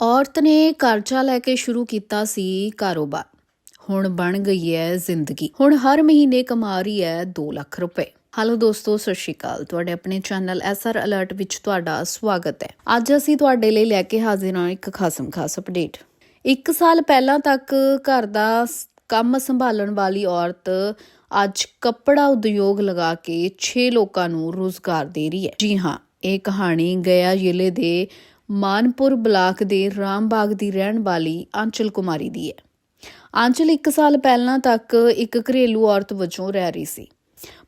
ਔਰਤ ਨੇ ਕਰਜ਼ਾ ਲੈ ਕੇ ਸ਼ੁਰੂ ਕੀਤਾ ਸੀ ਕਾਰੋਬਾਰ। ਹੁਣ ਬਣ ਗਈ ਹੈ ਜ਼ਿੰਦਗੀ। ਹੁਣ ਹਰ ਮਹੀਨੇ ਕਮਾ ਰਹੀ ਹੈ 2 ਲੱਖ ਰੁਪਏ। ਹੈਲੋ ਦੋਸਤੋ, ਸਤਿ ਸ਼੍ਰੀ ਅਕਾਲ। ਤੁਹਾਡੇ ਆਪਣੇ ਚੈਨਲ ਐਸਆਰ ਅਲਰਟ ਵਿੱਚ ਤੁਹਾਡਾ ਸਵਾਗਤ ਹੈ। ਅੱਜ ਅਸੀਂ ਤੁਹਾਡੇ ਲਈ ਲੈ ਕੇ ਹਾਜ਼ਰ ਹਾਂ ਇੱਕ ਖਾਸਮ ਖਾਸ ਅਪਡੇਟ। ਇੱਕ ਸਾਲ ਪਹਿਲਾਂ ਤੱਕ ਘਰ ਦਾ ਕੰਮ ਸੰਭਾਲਣ ਵਾਲੀ ਔਰਤ ਅੱਜ ਕੱਪੜਾ ਉਦਯੋਗ ਲਗਾ ਕੇ 6 ਲੋਕਾਂ ਨੂੰ ਰੋਜ਼ਗਾਰ ਦੇ ਰਹੀ ਹੈ। ਜੀ ਹਾਂ, ਇਹ ਕਹਾਣੀ ਗਿਆ ਜ਼ਿਲ੍ਹੇ ਦੇ ਮਾਨਪੁਰ ਬਲਾਕ ਦੇ ਰਾਮਬਾਗ ਦੀ ਰਹਿਣ ਵਾਲੀ ਆਂਚਲ ਕੁਮਾਰੀ ਦੀ ਹੈ। ਆਂਚਲ 1 ਸਾਲ ਪਹਿਲਾਂ ਤੱਕ ਇੱਕ ਘਰੇਲੂ ਔਰਤ ਵਜੋਂ ਰਹਿ ਰਹੀ ਸੀ।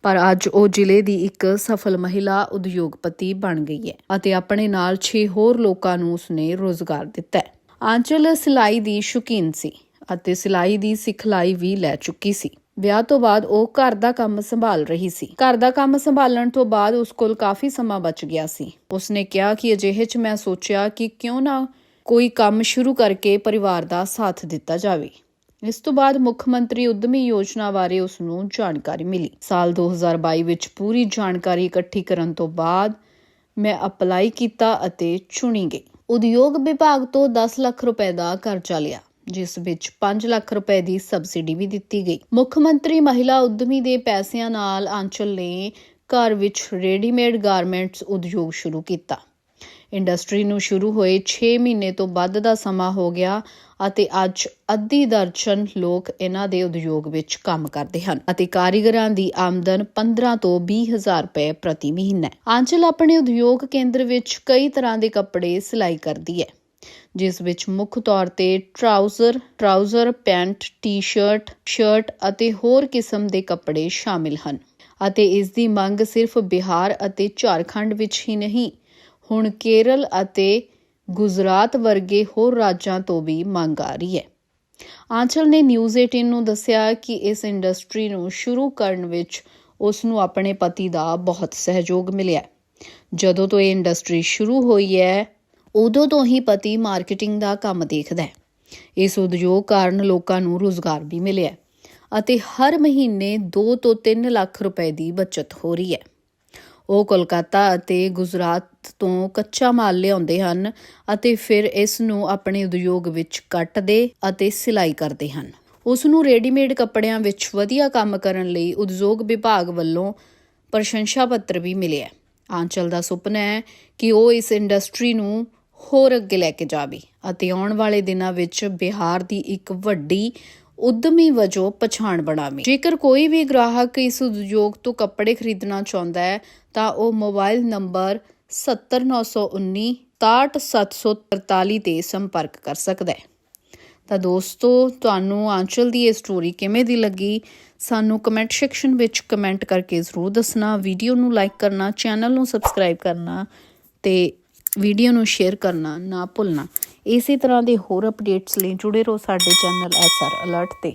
ਪਰ ਅੱਜ ਉਹ ਜ਼ਿਲ੍ਹੇ ਦੀ ਇੱਕ ਸਫਲ ਮਹਿਲਾ ਉਦਯੋਗਪਤੀ ਬਣ ਗਈ ਹੈ ਅਤੇ ਆਪਣੇ ਨਾਲ 6 ਹੋਰ ਲੋਕਾਂ ਨੂੰ ਉਸਨੇ ਰੋਜ਼ਗਾਰ ਦਿੱਤਾ ਹੈ। ਆਂਚਲ ਸਿਲਾਈ ਦੀ ਸ਼ੌਕੀਨ ਸੀ ਅਤੇ ਸਿਲਾਈ ਦੀ ਸਿਖਲਾਈ ਵੀ ਲੈ ਚੁੱਕੀ ਸੀ। ਵਿਆਹ ਤੋਂ ਬਾਅਦ ਉਹ ਘਰ ਦਾ ਕੰਮ ਸੰਭਾਲ ਰਹੀ ਸੀ। ਘਰ ਦਾ ਕੰਮ ਸੰਭਾਲਣ ਤੋਂ ਬਾਅਦ ਉਸ ਕੋਲ ਕਾਫੀ ਸਮਾਂ ਬਚ ਗਿਆ ਸੀ। ਉਸਨੇ ਕਿਹਾ ਕਿ ਅਜਿਹੇ 'ਚ ਮੈਂ ਸੋਚਿਆ ਕਿ ਕਿਉਂ ਨਾ ਕੋਈ ਕੰਮ ਸ਼ੁਰੂ ਕਰਕੇ ਪਰਿਵਾਰ ਦਾ ਸਾਥ ਦਿੱਤਾ ਜਾਵੇ। ਇਸ ਤੋਂ ਬਾਅਦ ਮੁੱਖ ਮੰਤਰੀ ਉਦਮੀ ਯੋਜਨਾ ਬਾਰੇ ਉਸ ਨੂੰ ਜਾਣਕਾਰੀ ਮਿਲੀ। ਸਾਲ 2022 ਵਿੱਚ ਪੂਰੀ ਜਾਣਕਾਰੀ ਇਕੱਠੀ ਕਰਨ ਤੋਂ ਬਾਅਦ ਮੈਂ ਅਪਲਾਈ ਕੀਤਾ ਅਤੇ ਚੁਣੀ ਗਈ। ਉਦਯੋਗ ਵਿਭਾਗ ਤੋਂ 10 ਲੱਖ ਰੁਪਏ ਦਾ ਕਰਜ਼ਾ ਲਿਆ। ਜਿਸ ਵਿੱਚ 5 ਲੱਖ ਰੁਪਏ ਦੀ ਸਬਸਿਡੀ ਵੀ ਦਿੱਤੀ ਗਈ। ਮੁੱਖ ਮੰਤਰੀ ਮਹਿਲਾ ਉਦਮੀ ਦੇ ਪੈਸਿਆਂ ਨਾਲ ਆਂਚਲ ਨੇ ਘਰ ਵਿੱਚ ਰੈਡੀਮੇਡ ਗਾਰਮੈਂਟਸ ਉਦਯੋਗ ਸ਼ੁਰੂ ਕੀਤਾ। ਇੰਡਸਟਰੀ ਨੂੰ ਸ਼ੁਰੂ ਹੋਏ 6 ਮਹੀਨੇ ਤੋਂ ਵੱਧ ਦਾ ਸਮਾਂ ਹੋ ਗਿਆ ਅਤੇ ਅੱਜ ਅੱਧੀ ਦਰਜਨ ਲੋਕ ਇਹਨਾਂ ਦੇ ਉਦਯੋਗ ਵਿੱਚ ਕੰਮ ਕਰਦੇ ਹਨ ਅਤੇ ਕਾਰੀਗਰਾਂ ਦੀ ਆਮਦਨ 15 ਤੋਂ 20 ਹਜ਼ਾਰ ਰੁਪਏ ਪ੍ਰਤੀ ਮਹੀਨਾ। ਹੈ ਆਂਚਲ ਆਪਣੇ ਉਦਯੋਗ ਕੇਂਦਰ ਵਿੱਚ ਕਈ ਤਰ੍ਹਾਂ ਦੇ ਕੱਪੜੇ ਸਿਲਾਈ ਕਰਦੀ ਹੈ। ਜਿਸ ਵਿੱਚ ਮੁੱਖ ਤੌਰ ਤੇ trouser trouser pant, t shirt, shirt ਅਤੇ ਹੋਰ ਕਿਸਮ ਦੇ ਕੱਪੜੇ ਸ਼ਾਮਿਲ ਹਨ ਅਤੇ ਇਸ ਦੀ ਮੰਗ ਸਿਰਫ ਬਿਹਾਰ ਅਤੇ ਝਾਰਖੰਡ ਵਿੱਚ ਹੀ ਨਹੀਂ, ਹੁਣ ਕੇਰਲ ਅਤੇ ਗੁਜਰਾਤ ਵਰਗੇ ਹੋਰ ਰਾਜਾਂ ਤੋਂ ਵੀ ਮੰਗ ਆ ਰਹੀ ਹੈ। ਆਂਚਲ ਨੇ ਨਿਊਜ਼ 18 ਨੂੰ ਦੱਸਿਆ ਕਿ ਇਸ ਇੰਡਸਟਰੀ ਨੂੰ ਸ਼ੁਰੂ ਕਰਨ ਵਿੱਚ ਉਸ ਨੂੰ ਆਪਣੇ ਪਤੀ ਦਾ ਬਹੁਤ ਸਹਿਯੋਗ ਮਿਲਿਆ। ਜਦੋਂ ਤੋਂ ਇਹ ਇੰਡਸਟਰੀ ਸ਼ੁਰੂ ਹੋਈ ਹੈ ਉਦੋਂ ਤੋਂ ਹੀ ਪਤੀ ਮਾਰਕੀਟਿੰਗ ਦਾ ਕੰਮ ਦੇਖਦਾ ਹੈ। ਇਸ ਉਦਯੋਗ ਕਾਰਨ ਲੋਕਾਂ ਨੂੰ ਰੋਜ਼ਗਾਰ ਵੀ ਮਿਲਿਆ ਅਤੇ ਹਰ ਮਹੀਨੇ 2 ਤੋਂ 3 ਲੱਖ ਰੁਪਏ ਦੀ ਬਚਤ ਹੋ ਰਹੀ ਹੈ। ਉਹ ਕੋਲਕਾਤਾ ਅਤੇ ਗੁਜਰਾਤ ਤੋਂ ਕੱਚਾ ਮਾਲ ਲਿਆਉਂਦੇ ਹਨ ਅਤੇ ਫਿਰ ਇਸ ਨੂੰ ਆਪਣੇ ਉਦਯੋਗ ਵਿੱਚ ਕੱਟਦੇ ਅਤੇ ਸਿਲਾਈ ਕਰਦੇ ਹਨ। ਉਸ ਨੂੰ ਰੈਡੀਮੇਡ ਕੱਪੜਿਆਂ ਵਿੱਚ ਵਧੀਆ ਕੰਮ ਕਰਨ ਲਈ ਉਦਯੋਗ ਵਿਭਾਗ ਵੱਲੋਂ ਪ੍ਰਸ਼ੰਸਾ ਪੱਤਰ ਵੀ ਮਿਲਿਆ ਆਂਚਲ ਦਾ ਸੁਪਨਾ ਹੈ ਕਿ ਉਹ ਇਸ ਇੰਡਸਟਰੀ ਨੂੰ ਹੋਰ ਅੱਗੇ ਲੈ ਕੇ ਜਾਵੇ ਅਤੇ ਆਉਣ ਵਾਲੇ ਦਿਨਾਂ ਵਿੱਚ ਬਿਹਾਰ ਦੀ ਇੱਕ ਵੱਡੀ ਉਦਮੀ ਵਜੋਂ ਪਛਾਣ ਬਣਾਵੇ। ਜੇਕਰ ਕੋਈ ਵੀ ਗ੍ਰਾਹਕ ਇਸ ਉਦਯੋਗ ਤੋਂ ਕੱਪੜੇ ਖਰੀਦਣਾ ਚਾਹੁੰਦਾ ਹੈ, ਤਾਂ ਉਹ ਮੋਬਾਈਲ ਨੰਬਰ 70919 67743 ਤੇ ਸੰਪਰਕ ਕਰ ਸਕਦਾ ਹੈ। ਤਾਂ ਦੋਸਤੋ, ਤੁਹਾਨੂੰ ਆਂਚਲ ਦੀ ਇਹ ਸਟੋਰੀ ਕਿਵੇਂ ਦੀ ਲੱਗੀ? ਸਾਨੂੰ ਕਮੈਂਟ ਸੈਕਸ਼ਨ ਵਿੱਚ ਕਮੈਂਟ ਕਰਕੇ ਜ਼ਰੂਰ ਦੱਸਣਾ ਵੀਡੀਓ ਨੂੰ ਲਾਈਕ ਕਰਨਾ ਚੈਨਲ ਨੂੰ ਸਬਸਕ੍ਰਾਈਬ ਕਰਨਾ ਤੇ ਵੀਡੀਓ ਨੂੰ ਸ਼ੇਅਰ ਕਰਨਾ, ਨਾ ਭੁੱਲਣਾ। ਇਸੇ ਤਰ੍ਹਾਂ ਦੇ ਹੋਰ ਅਪਡੇਟਸ ਲਈ ਜੁੜੇ ਰਹੋ ਸਾਡੇ ਚੈਨਲ ਐਸਆਰ ਅਲਰਟ ਤੇ।